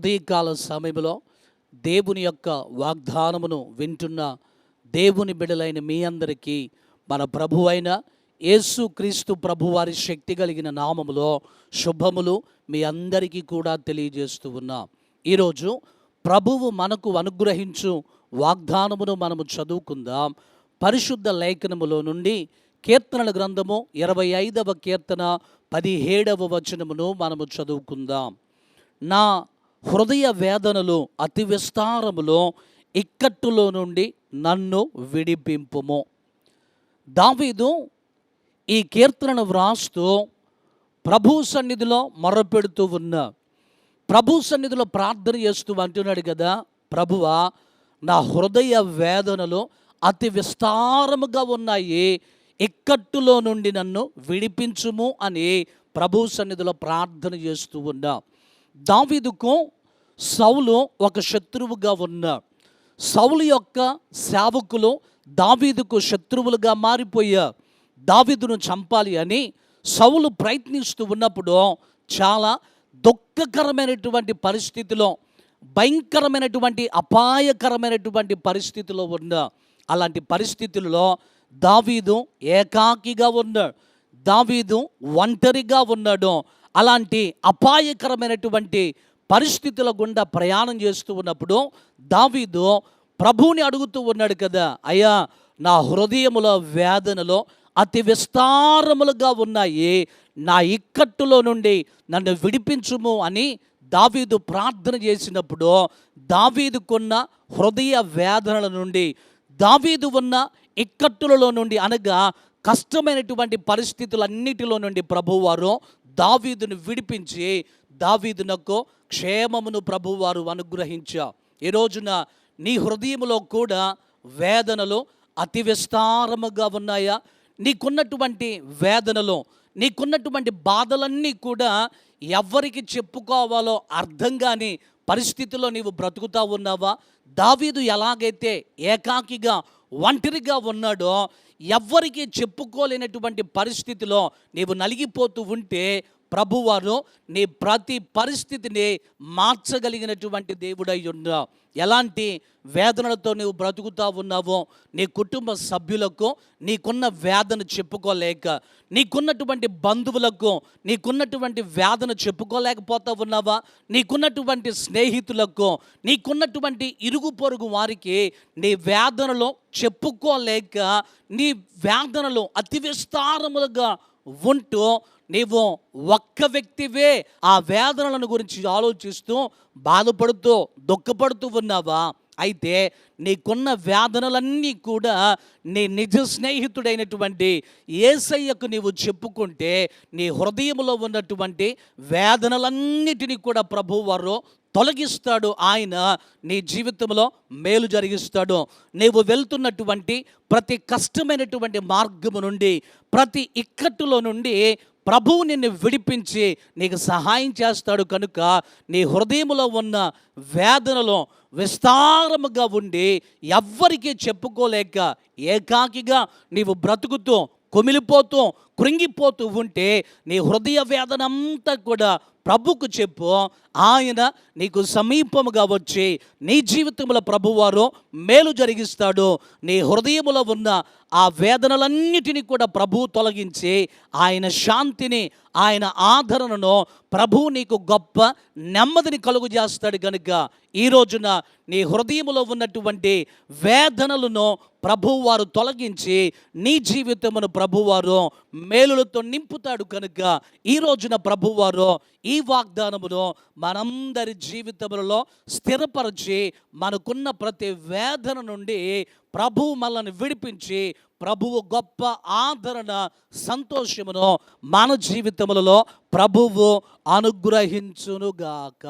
ఉదయకాల సమయంలో దేవుని యొక్క వాగ్దానమును వింటున్న దేవుని బిడలైన మీ అందరికీ మన ప్రభు అయిన యేసు క్రీస్తు ప్రభువారి శక్తి కలిగిన నామములో శుభములు మీ అందరికీ కూడా తెలియజేస్తూ ఉన్నాం. ఈరోజు ప్రభువు మనకు అనుగ్రహించు వాగ్దానమును మనము చదువుకుందాం. పరిశుద్ధ లేఖనములో నుండి కీర్తనల గ్రంథము ఇరవై ఐదవ కీర్తన పదిహేడవ వచనమును మనము చదువుకుందాం. నా హృదయ వేదనలు అతి విస్తారములో ఇక్కట్టులో నుండి నన్ను విడిపింపుము. దావీదు ఈ కీర్తనను వ్రాస్తూ ప్రభు సన్నిధిలో మొరపెడుతూ ఉన్న ప్రభు సన్నిధిలో ప్రార్థన చేస్తూ అంటున్నాడు కదా ప్రభువా నా హృదయ వేదనలు అతి విస్తారముగా ఉన్నాయి ఇక్కట్టులో నుండి నన్ను విడిపించుము అని ప్రభు సన్నిధిలో ప్రార్థన చేస్తూ ఉన్నా. దావీదుకు సౌలు ఒక శత్రువుగా ఉన్న సౌలు యొక్క సేవకులు దావీదుకు శత్రువులుగా మారిపోయా దావీదును చంపాలి అని సౌలు ప్రయత్నిస్తూ ఉన్నప్పుడు చాలా దుఃఖకరమైనటువంటి పరిస్థితిలో భయంకరమైనటువంటి అపాయకరమైనటువంటి పరిస్థితిలో ఉన్న అలాంటి పరిస్థితుల్లో దావీదు ఏకాకిగా ఉన్నాడు. దావీదు ఒంటరిగా ఉన్నాడు. అలాంటి అపాయకరమైనటువంటి పరిస్థితుల గుండా ప్రయాణం చేస్తూ ఉన్నప్పుడు దావీదు ప్రభువుని అడుగుతూ ఉన్నాడు కదా అయ్యా నా హృదయములో వేదనలో అతి విస్తారములుగా ఉన్నాయి. నా ఇక్కట్టులో నుండి నన్ను విడిపించుము అని దావీదు ప్రార్థన చేసినప్పుడు దావీదుకున్న హృదయ వేదనల నుండి దావీదు ఉన్న ఇక్కట్టులలో నుండి అనగా కష్టమైనటువంటి పరిస్థితులన్నిటిలో నుండి ప్రభువారు దావీదును విడిపించి దావీదునకు క్షేమమును ప్రభువారు అనుగ్రహించా. ఈ రోజున నీ హృదయంలో కూడా వేదనలు అతి విస్తారముగా ఉన్నాయా? నీకున్నటువంటి వేదనలు నీకున్నటువంటి బాధలన్నీ కూడా ఎవరికి చెప్పుకోవాలో అర్థం కాని పరిస్థితిలో నీవు బ్రతుకుతా ఉన్నావా? దావీదు ఎలాగైతే ఏకాకిగా ఒంటరిగా ఉన్నాడో ఎవ్వరికీ చెప్పుకోలేనటువంటి పరిస్థితిలో నీవు నలిగిపోతూ ఉంటే ప్రభువారు నీ ప్రతి పరిస్థితిని మార్చగలిగినటువంటి దేవుడై ఉన్నావు ఎలాంటి వేదనలతో నువ్వు బ్రతుకుతా ఉన్నావో నీ కుటుంబ సభ్యులకు నీకున్న వేదన చెప్పుకోలేక నీకున్నటువంటి బంధువులకు నీకున్నటువంటి వేదన చెప్పుకోలేకపోతా ఉన్నావా? నీకున్నటువంటి స్నేహితులకు నీకున్నటువంటి ఇరుగు పొరుగు వారికి నీ వేదనలో చెప్పుకోలేక నీ వేదనలు అతి విస్తారములుగా ఉంటూ నీవు ఒక్క వ్యక్తివే ఆ వేదనలను గురించి ఆలోచిస్తూ బాధపడుతూ దుఃఖపడుతూ ఉన్నావా? అయితే నీకున్న వేదనలన్నీ కూడా నీ నిజ స్నేహితుడైనటువంటి ఏసయ్యకు నీవు చెప్పుకుంటే నీ హృదయంలో ఉన్నటువంటి వేదనలన్నిటినీ కూడా ప్రభువారు తొలగిస్తాడు. ఆయన నీ జీవితంలో మేలు జరిగిస్తాడు. నీవు వెళ్తున్నటువంటి ప్రతి కష్టమైనటువంటి మార్గము నుండి ప్రతి ఇక్కట్టులో నుండి ప్రభువు నిన్ను విడిపించి నీకు సహాయం చేస్తాడు కనుక నీ హృదయంలో ఉన్న వేదనలో విస్తారముగా ఉండి ఎవ్వరికీ చెప్పుకోలేక ఏకాకిగా నీవు బ్రతుకుతూ కుమిలిపోతూ కృంగిపోతూ ఉంటే నీ హృదయ వేదనంతా కూడా ప్రభుకు చెప్పు. ఆయన నీకు సమీపముగా వచ్చి నీ జీవితంలో ప్రభువారు మేలు జరిగిస్తాడు. నీ హృదయములో ఉన్న ఆ వేదనలన్నిటినీ కూడా ప్రభు తొలగించి ఆయన శాంతిని ఆయన ఆదరణను ప్రభు నీకు గొప్ప నెమ్మదిని కలుగు చేస్తాడు కనుక ఈ రోజున నీ హృదయములో ఉన్నటువంటి వేదనలను ప్రభువారు తొలగించి నీ జీవితమును ప్రభువారు మేలులతో నింపుతాడు కనుక ఈ రోజున ప్రభువారు ఈ వాగ్దానమును మనందరి జీవితములలో స్థిరపరిచి మనకున్న ప్రతి వేదన నుండి ప్రభు మనల్ని విడిపించి ప్రభువు గొప్ప ఆదరణ సంతోషమును మన జీవితములలో ప్రభువు అనుగ్రహించునుగాక.